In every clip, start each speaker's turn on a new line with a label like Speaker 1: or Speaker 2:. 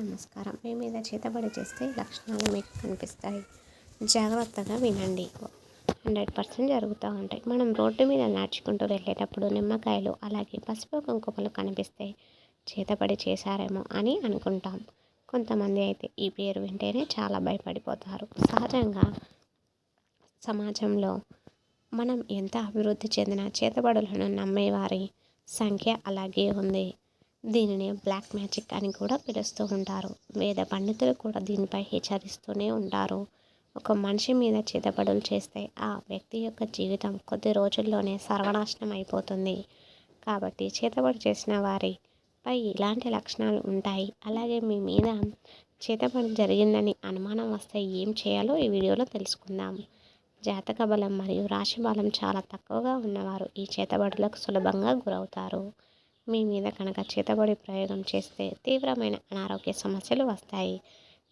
Speaker 1: నమస్కారం. మీ మీద చేతబడి చేస్తే లక్షణాలు మీకు కనిపిస్తాయి. జాగ్రత్తగా వినండి. హండ్రెడ్ పర్సెంట్ జరుగుతూ ఉంటాయి. మనం రోడ్డు మీద నడుచుకుంటూ వెళ్ళేటప్పుడు నిమ్మకాయలు అలాగే పసుపు కుంకుమలు కనిపిస్తే చేతబడి చేశారేమో అని అనుకుంటాం. కొంతమంది అయితే ఈ పేరు వింటేనే చాలా భయపడిపోతారు. సహజంగా సమాజంలో మనం ఎంత అభివృద్ధి చెందిన చేతబడులను నమ్మేవారి సంఖ్య అలాగే ఉంది. దీనిని బ్లాక్ మ్యాజిక్ అని కూడా పిలుస్తూ ఉంటారు. వేద పండితులు కూడా దీనిపై హెచ్చరిస్తూనే ఉంటారు. ఒక మనిషి మీద చేతబడులు చేస్తే ఆ వ్యక్తి యొక్క జీవితం కొద్ది రోజుల్లోనే సర్వనాశనం అయిపోతుంది. కాబట్టి చేతబడి చేసిన వారిపై ఇలాంటి లక్షణాలు ఉంటాయి. అలాగే మీ మీద చేతబడి జరిగిందని అనుమానం వస్తే ఏం చేయాలో ఈ వీడియోలో తెలుసుకుందాం. జాతక బలం మరియు రాశి బలం చాలా తక్కువగా ఉన్నవారు ఈ చేతబడులకు సులభంగా గురవుతారు. మీ మీద కనుక చేతబడి ప్రయోగం చేస్తే తీవ్రమైన అనారోగ్య సమస్యలు వస్తాయి.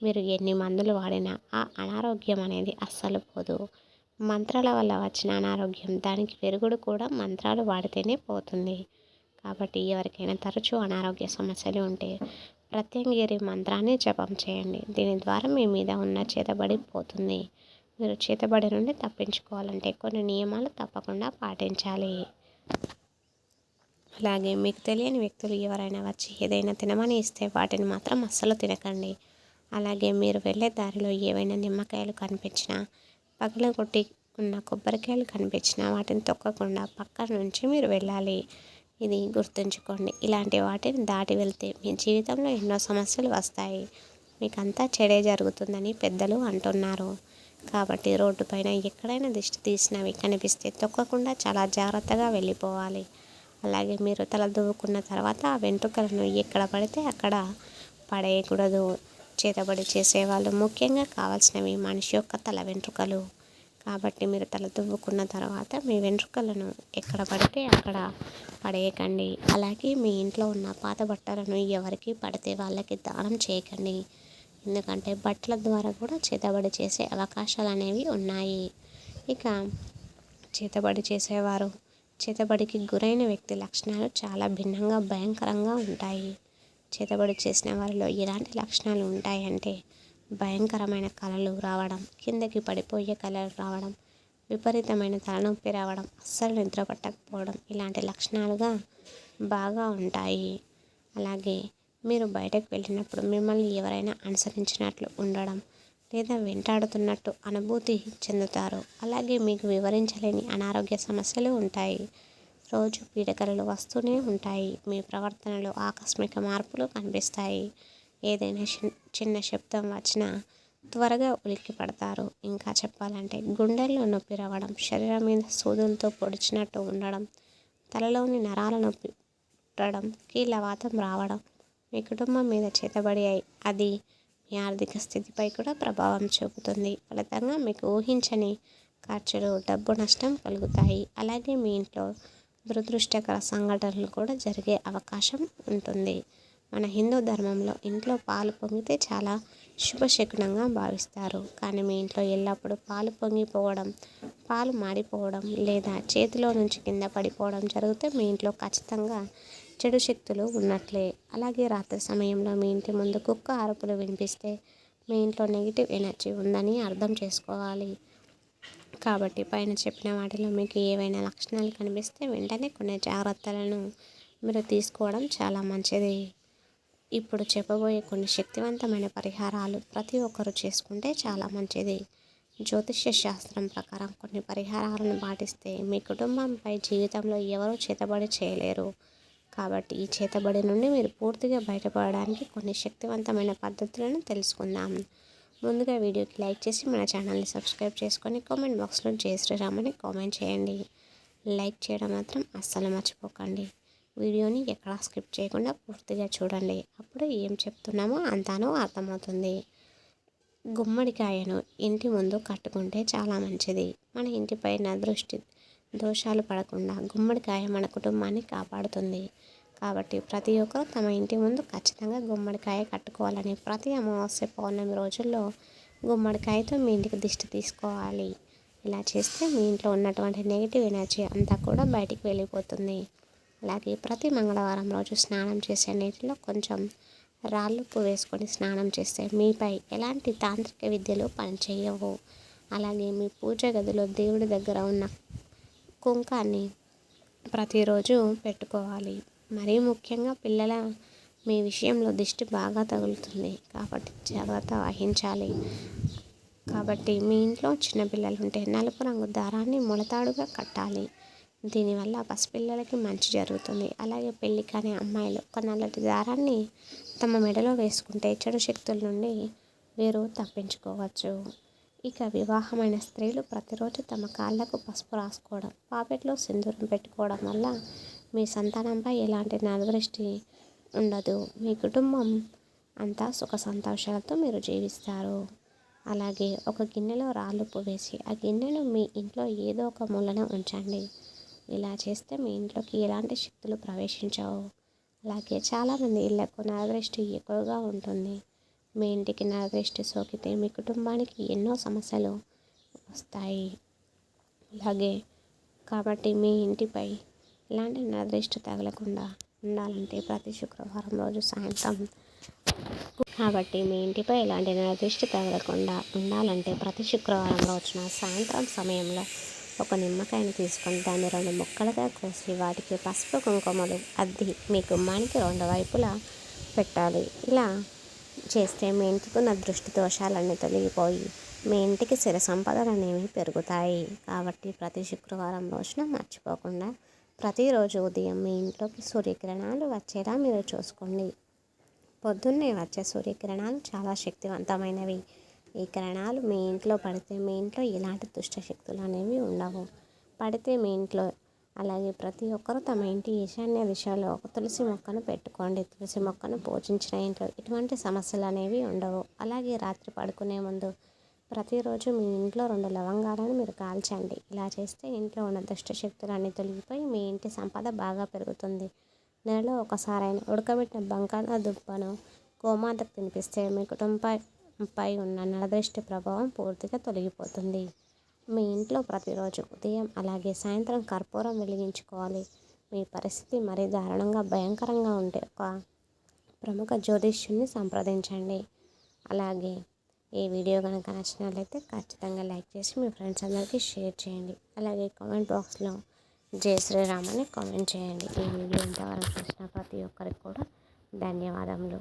Speaker 1: మీరు ఎన్ని మందులు వాడినా ఆ అనారోగ్యం అనేది అస్సలు పోదు. మంత్రాల వల్ల వచ్చిన అనారోగ్యం దానికి పెరుగుడు కూడా మంత్రాలు వాడితేనే పోతుంది. కాబట్టి ఎవరికైనా తరచూ అనారోగ్య సమస్యలు ఉంటే ప్రత్యంగిరి మంత్రాన్ని జపం చేయండి. దీని ద్వారా మీ మీద ఉన్న చేతబడి పోతుంది. మీరు చేతబడి నుండి తప్పించుకోవాలంటే కొన్ని నియమాలు తప్పకుండా పాటించాలి. అలాగే మీకు తెలియని వ్యక్తులు ఎవరైనా వచ్చి ఏదైనా తినమని ఇస్తే వాటిని మాత్రం అస్సలు తినకండి. అలాగే మీరు వెళ్ళే దారిలో ఏవైనా నిమ్మకాయలు కనిపించినా పగల కొట్టి ఉన్న కొబ్బరికాయలు కనిపించినా వాటిని తొక్కకుండా పక్క నుంచి మీరు వెళ్ళాలి. ఇది గుర్తుంచుకోండి. ఇలాంటి వాటిని దాటి వెళ్తే మీ జీవితంలో ఎన్నో సమస్యలు వస్తాయి. మీకంతా చెడే జరుగుతుందని పెద్దలు అంటున్నారు. కాబట్టి రోడ్డుపైన ఎక్కడైనా దిష్టి తీసినవి కనిపిస్తే తొక్కకుండా చాలా జాగ్రత్తగా వెళ్ళిపోవాలి. అలాగే మీరు తల దువ్వుకున్న తర్వాత ఆ వెంట్రుకలను ఎక్కడ పడితే అక్కడ పడేయకూడదు. చేతబడి చేసేవాళ్ళు ముఖ్యంగా కావాల్సినవి మనిషి యొక్క తల వెంట్రుకలు. కాబట్టి మీరు తల దువ్వుకున్న తర్వాత మీ వెంట్రుకలను ఎక్కడ పడితే అక్కడ పడేయకండి. అలాగే మీ ఇంట్లో ఉన్న పాత బట్టలను ఎవరికి పడితే వాళ్ళకి దానం చేయకండి. ఎందుకంటే బట్టల ద్వారా కూడా చేతబడి చేసే అవకాశాలు అనేవి ఉన్నాయి. ఇక చేతబడి చేసేవారు చేతబడికి గురైన వ్యక్తి లక్షణాలు చాలా భిన్నంగా భయంకరంగా ఉంటాయి. చేతబడి చేసిన వారిలో ఎలాంటి లక్షణాలు ఉంటాయంటే భయంకరమైన కళలు రావడం కిందకి పడిపోయే కళలు రావడం విపరీతమైన తలనొప్పి రావడం అస్సలు నిద్ర పట్టకపోవడం ఇలాంటి లక్షణాలుగా బాగా ఉంటాయి. అలాగే మీరు బయటకు వెళ్ళినప్పుడు మిమ్మల్ని ఎవరైనా అనుసరించినట్లు ఉండడం లేదా వెంటాడుతున్నట్టు అనుభూతి చెందుతారు. అలాగే మీకు వివరించలేని అనారోగ్య సమస్యలు ఉంటాయి. రోజు పీడకలలు వస్తూనే ఉంటాయి. మీ ప్రవర్తనలో ఆకస్మిక మార్పులు కనిపిస్తాయి. ఏదైనా చిన్న శబ్దం వచ్చినా త్వరగా ఉలిక్కి పడతారు. ఇంకా చెప్పాలంటే గుండెల్లో నొప్పి రావడం శరీరం మీద సూదులతో పొడిచినట్టు ఉండడం తలలోని నరాల నొప్పి పుట్టడం కీళ్ళవాతం రావడం మీ కుటుంబం మీద చేతబడి అది మీ ఆర్థిక స్థితిపై కూడా ప్రభావం చూపుతుంది. ఫలితంగా మీకు ఊహించని ఖర్చులు డబ్బు నష్టం కలుగుతాయి. అలాగే మీ ఇంట్లో దురదృష్టకర సంఘటనలు కూడా జరిగే అవకాశం ఉంటుంది. మన హిందూ ధర్మంలో ఇంట్లో పాలు పొంగితే చాలా శుభశకునంగా భావిస్తారు. కానీ మీ ఇంట్లో ఎల్లప్పుడూ పాలు పొంగిపోవడం పాలు మాడిపోవడం లేదా చేతిలో నుంచి కింద పడిపోవడం జరిగితే మీ ఇంట్లో ఖచ్చితంగా చెడు శక్తులు ఉన్నట్లే. అలాగే రాత్రి సమయంలో మీ ఇంటి ముందు కుక్క అరుపులు వినిపిస్తే మీ ఇంట్లో నెగిటివ్ ఎనర్జీ ఉందని అర్థం చేసుకోవాలి. కాబట్టి పైన చెప్పిన వాటిలో మీకు ఏవైనా లక్షణాలు కనిపిస్తే వెంటనే కొన్ని జాగ్రత్తలను మీరు తీసుకోవడం చాలా మంచిది. ఇప్పుడు చెప్పబోయే కొన్ని శక్తివంతమైన పరిహారాలు ప్రతి ఒక్కరూ చేసుకుంటే చాలా మంచిది. జ్యోతిష్య శాస్త్రం ప్రకారం కొన్ని పరిహారాలను పాటిస్తే మీ కుటుంబంపై జీవితంలో ఎవరూ చేతబడి చేయలేరు. కాబట్టి ఈ చేతబడి నుండి మీరు పూర్తిగా బయటపడడానికి కొన్ని శక్తివంతమైన పద్ధతులను తెలుసుకుందాం. ముందుగా వీడియోకి లైక్ చేసి మన ఛానల్ని సబ్స్క్రైబ్ చేసుకొని కామెంట్ బాక్స్లో జయ శ్రీరామని కామెంట్ చేయండి. లైక్ చేయడం మాత్రం అస్సలు మర్చిపోకండి. వీడియోని ఎక్కడా స్కిప్ చేయకుండా పూర్తిగా చూడండి. అప్పుడు ఏం చెప్తున్నామో అంతానో అర్థమవుతుంది. గుమ్మడికాయను ఇంటి ముందు కట్టుకుంటే చాలా మంచిది. మన ఇంటిపైన దృష్టి దోషాలు పడకుండా గుమ్మడికాయ మన కుటుంబాన్ని కాపాడుతుంది. కాబట్టి ప్రతి ఒక్కరు తమ ఇంటి ముందు ఖచ్చితంగా గుమ్మడికాయ కట్టుకోవాలని ప్రతి అమావాస్య పౌర్ణమి రోజుల్లో గుమ్మడికాయతో మీ ఇంటికి దిష్టి తీసుకోవాలి. ఇలా చేస్తే మీ ఇంట్లో ఉన్నటువంటి నెగిటివ్ ఎనర్జీ అంతా కూడా బయటికి వెళ్ళిపోతుంది. అలాగే ప్రతి మంగళవారం రోజు స్నానం చేసే నీటిలో కొంచెం రాళ్ళుప్పు వేసుకొని స్నానం చేస్తే మీపై ఎలాంటి తాంత్రిక విద్యలు పనిచేయవు. అలాగే మీ పూజ గదిలో దేవుడి దగ్గర ఉన్న కుంకాన్ని ప్రతిరోజు పెట్టుకోవాలి. మరీ ముఖ్యంగా పిల్లల మీ విషయంలో దిష్టి బాగా తగులుతుంది కాబట్టి జాగ్రత్త వహించాలి. కాబట్టి మీ ఇంట్లో చిన్నపిల్లలు ఉంటే నలుపు రంగు దారాన్ని మొలతాడుగా కట్టాలి. దీనివల్ల పసిపిల్లలకి మంచి జరుగుతుంది. అలాగే పెళ్ళి కానీ అమ్మాయిలు ఒక నల్లటి దారాన్ని తమ మెడలో వేసుకుంటే చెడు శక్తుల నుండి వీరు తప్పించుకోవచ్చు. ఇక వివాహమైన స్త్రీలు ప్రతిరోజు తమ కాళ్ళకు పసుపు రాసుకోవడం పాపెట్లో సింధూరం పెట్టుకోవడం వల్ల మీ సంతానంపై ఎలాంటి నలదృష్టి ఉండదు. మీ కుటుంబం అంతా సుఖ సంతోషాలతో మీరు జీవిస్తారు. అలాగే ఒక గిన్నెలో రాళ్ళుప్పు వేసి ఆ గిన్నెను మీ ఇంట్లో ఏదో ఒక మూలన ఉంచండి. ఇలా చేస్తే మీ ఇంట్లోకి ఎలాంటి శక్తులు ప్రవేశించవు. అలాగే చాలామంది ఇళ్ళకు నరదృష్టి ఎక్కువగా ఉంటుంది. మీ ఇంటికి నరదృష్టి సోకితే మీ కుటుంబానికి ఎన్నో సమస్యలు వస్తాయి. అలాగే కాబట్టి మీ ఇంటిపై ఇలాంటి నరదృష్టి తగలకుండా ఉండాలంటే ప్రతి శుక్రవారం రోజు సాయంత్రం కాబట్టి మీ ఇంటిపై ఇలాంటి నరదృష్టి తగలకుండా ఉండాలంటే ప్రతి శుక్రవారం రోజున సాయంత్రం సమయంలో ఒక నిమ్మకాయని తీసుకొని దాన్ని రెండు ముక్కలుగా కోసి వాటికి పసుపు కుంకుమలు అద్ది మీ గుమ్మానికి రెండు వైపులా పెట్టాలి. ఇలా చేస్తే మీ ఇంటికి ఉన్న దృష్టి దోషాలన్నీ తొలగిపోయి మీ ఇంటికి స్థిర సంపదలు అనేవి పెరుగుతాయి. కాబట్టి ప్రతి శుక్రవారం రోజున మర్చిపోకుండా ప్రతిరోజు ఉదయం మీ ఇంట్లోకి సూర్యకిరణాలు వచ్చేలా మీరు చూసుకోండి. పొద్దున్నే వచ్చే సూర్యకిరణాలు చాలా శక్తివంతమైనవి. ఈ కిరణాలు మీ ఇంట్లో పడితే మీ ఇంట్లో ఎలాంటి దుష్ట శక్తులు అనేవి ఉండవు. పడితే మీ ఇంట్లో అలాగే ప్రతి ఒక్కరూ తమ ఇంటి ఈశాన్య దిశలో ఒక తులసి మొక్కను పెట్టుకోండి. తులసి మొక్కను పూజించిన ఇంట్లో ఎటువంటి సమస్యలు అనేవి ఉండవు. అలాగే రాత్రి పడుకునే ముందు ప్రతిరోజు మీ ఇంట్లో రెండు లవంగాలను మీరు కాల్చండి. ఇలా చేస్తే ఇంట్లో ఉన్న దుష్ట శక్తులన్నీ తొలగిపోయి మీ ఇంటి సంపద బాగా పెరుగుతుంది. నెలలో ఒకసారైనా ఉడకబెట్టిన బంగాళాదుంపను గోమాతకు తినిపిస్తే మీ కుటుంబంపై ఉన్న నరదృష్టి ప్రభావం పూర్తిగా తొలగిపోతుంది. మీ ఇంట్లో ప్రతిరోజు ఉదయం అలాగే సాయంత్రం కర్పూరం వెలిగించుకోవాలి. మీ పరిస్థితి మరీ దారుణంగా భయంకరంగా ఉంటే ఒక ప్రముఖ జ్యోతిష్యుని సంప్రదించండి. అలాగే ఈ వీడియో కనుక నచ్చినట్లయితే ఖచ్చితంగా లైక్ చేసి మీ ఫ్రెండ్స్ అందరికీ షేర్ చేయండి. అలాగే కామెంట్ బాక్స్లో జయ శ్రీరామ్ అని కామెంట్ చేయండి. ఈ వీడియో ఇంతవరకు చూసిన ప్రతి ఒక్కరికి కూడా ధన్యవాదములు.